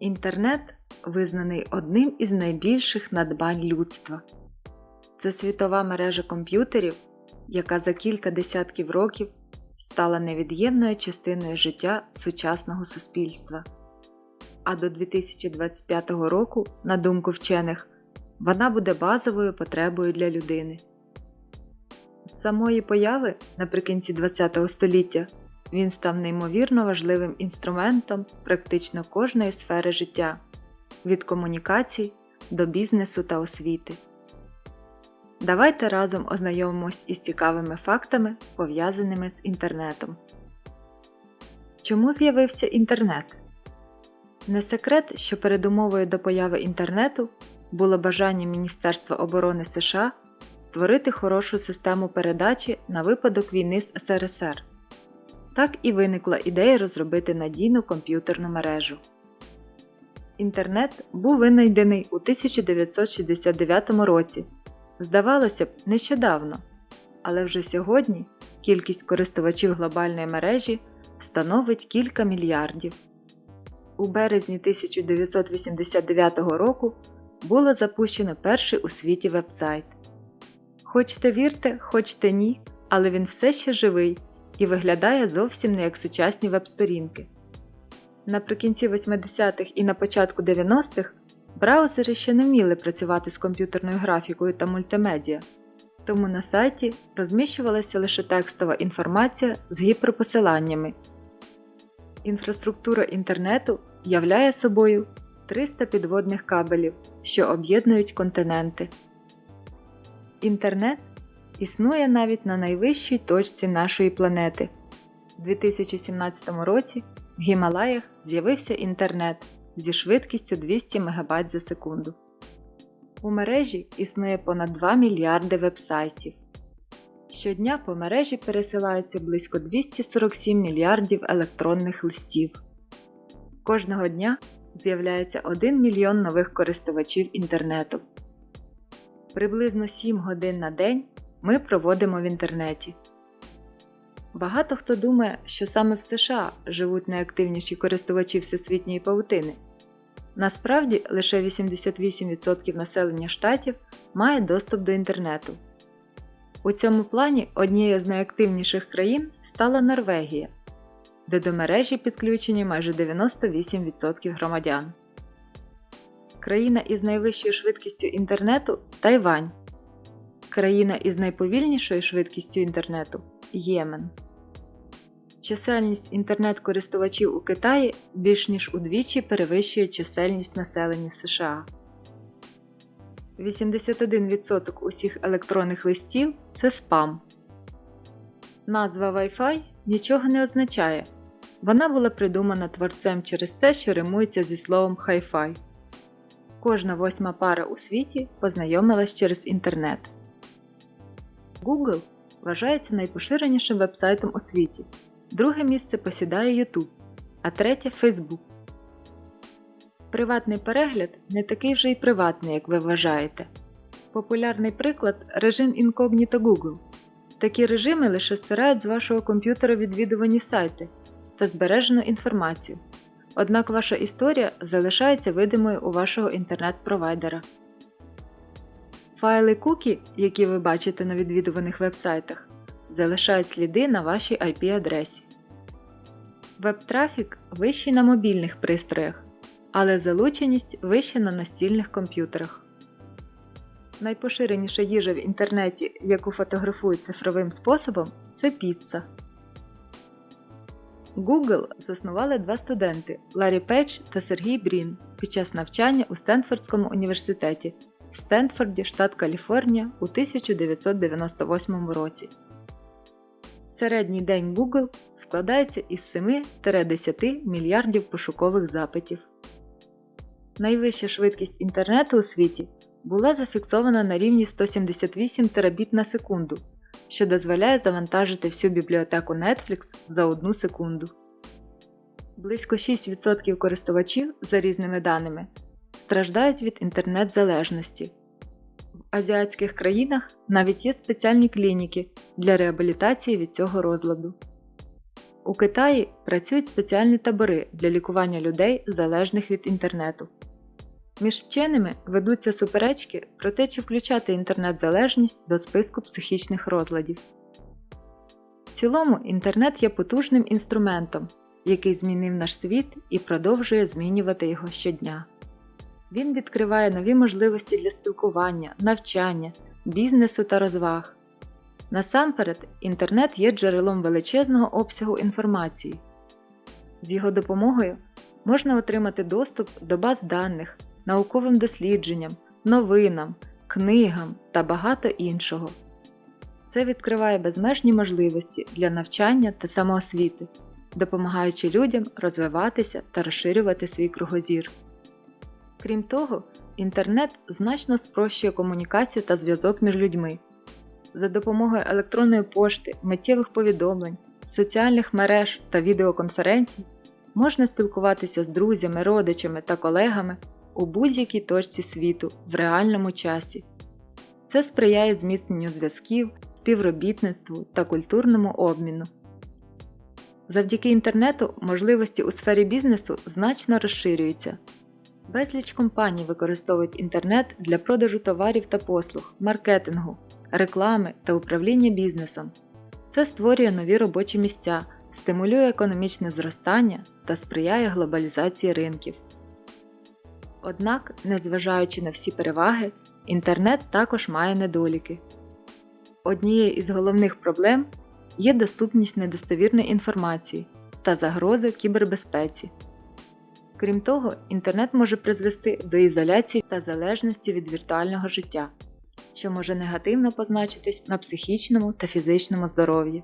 Інтернет визнаний одним із найбільших надбань людства. Це світова мережа комп'ютерів, яка за кілька десятків років стала невід'ємною частиною життя сучасного суспільства. А до 2025 року, на думку вчених, вона буде базовою потребою для людини. З самої появи наприкінці ХХ століття він став неймовірно важливим інструментом практично кожної сфери життя від комунікацій до бізнесу та освіти. Давайте разом ознайомимось із цікавими фактами, пов'язаними з інтернетом. Чому з'явився інтернет? Не секрет, що передумовою до появи інтернету було бажання Міністерства оборони США створити хорошу систему передачі на випадок війни з СРСР. Так і виникла ідея розробити надійну комп'ютерну мережу. Інтернет був винайдений у 1969 році. Здавалося б, нещодавно, але вже сьогодні кількість користувачів глобальної мережі становить кілька мільярдів. У березні 1989 року було запущено перший у світі вебсайт. Хочете вірте, хочете ні, але він все ще живий і виглядає зовсім не як сучасні веб-сторінки. Наприкінці 80-х і на початку 90-х браузери ще не вміли працювати з комп'ютерною графікою та мультимедіа, тому на сайті розміщувалася лише текстова інформація з гіперпосиланнями. Інфраструктура інтернету являє собою 300 підводних кабелів, що об'єднують континенти. Інтернет існує навіть на найвищій точці нашої планети. У 2017 році в Гімалаях з'явився інтернет зі швидкістю 200 МБ за секунду. У мережі існує понад 2 мільярди вебсайтів. Щодня по мережі пересилаються близько 247 мільярдів електронних листів. Кожного дня з'являється 1 мільйон нових користувачів інтернету. Приблизно 7 годин на день ми проводимо в інтернеті. Багато хто думає, що саме в США живуть найактивніші користувачі всесвітньої павутини. Насправді лише 88% населення штатів має доступ до інтернету. У цьому плані однією з найактивніших країн стала Норвегія, де до мережі підключені майже 98% громадян. Країна із найвищою швидкістю інтернету Тайвань. Країна із найповільнішою швидкістю інтернету Ємен. Чисельність інтернет-користувачів у Китаї більш ніж удвічі перевищує чисельність населення США. 81% усіх електронних листів це спам. Назва Wi-Fi нічого не означає. Вона була придумана творцем через те, що римується зі словом Hi-Fi. Кожна восьма пара у світі познайомилась через інтернет. Google вважається найпоширенішим вебсайтом у світі. Друге місце посідає YouTube, а третє Facebook. Приватний перегляд не такий вже й приватний, як ви вважаєте. Популярний приклад режим інкогніто Google. Такі режими лише стирають з вашого комп'ютера відвідувані сайти та збережену інформацію. Однак ваша історія залишається видимою у вашого інтернет-провайдера. Файли кукі, які ви бачите на відвідуваних вебсайтах, залишають сліди на вашій IP-адресі. Веб-трафік вищий на мобільних пристроях, але залученість вища на настільних комп'ютерах. Найпоширеніша їжа в інтернеті, яку фотографують цифровим способом, це піца. Google заснували два студенти Ларі Пейдж та Сергій Брін під час навчання у Стенфордському університеті в Стенфорді, штат Каліфорнія у 1998 році. Середній день Google складається із 7-10 мільярдів пошукових запитів. Найвища швидкість інтернету у світі була зафіксована на рівні 178 терабіт на секунду, що дозволяє завантажити всю бібліотеку Netflix за одну секунду. Близько 6% користувачів, за різними даними, страждають від інтернет-залежності. В азіатських країнах навіть є спеціальні клініки для реабілітації від цього розладу. У Китаї працюють спеціальні табори для лікування людей, залежних від інтернету. Між вченими ведуться суперечки про те, чи включати інтернет-залежність до списку психічних розладів. В цілому інтернет є потужним інструментом, який змінив наш світ і продовжує змінювати його щодня. Він відкриває нові можливості для спілкування, навчання, бізнесу та розваг. Насамперед, інтернет є джерелом величезного обсягу інформації. З його допомогою можна отримати доступ до баз даних, науковим дослідженням, новинам, книгам та багато іншого. Це відкриває безмежні можливості для навчання та самоосвіти, допомагаючи людям розвиватися та розширювати свій кругозір. Крім того, інтернет значно спрощує комунікацію та зв'язок між людьми. За допомогою електронної пошти, миттєвих повідомлень, соціальних мереж та відеоконференцій можна спілкуватися з друзями, родичами та колегами у будь-якій точці світу в реальному часі. Це сприяє зміцненню зв'язків, співробітництву та культурному обміну. Завдяки інтернету можливості у сфері бізнесу значно розширюються. Безліч компаній використовують інтернет для продажу товарів та послуг, маркетингу, реклами та управління бізнесом. Це створює нові робочі місця, стимулює економічне зростання та сприяє глобалізації ринків. Однак, незважаючи на всі переваги, інтернет також має недоліки. Однією із головних проблем є доступність недостовірної інформації та загрози кібербезпеці. Крім того, інтернет може призвести до ізоляції та залежності від віртуального життя, що може негативно позначитись на психічному та фізичному здоров'ї.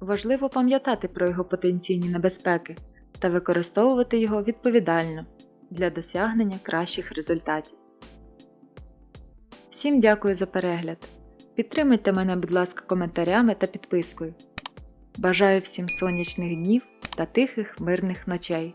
Важливо пам'ятати про його потенційні небезпеки та використовувати його відповідально для досягнення кращих результатів. Всім дякую за перегляд! Підтримайте мене, будь ласка, коментарями та підпискою. Бажаю всім сонячних днів та тихих мирних ночей.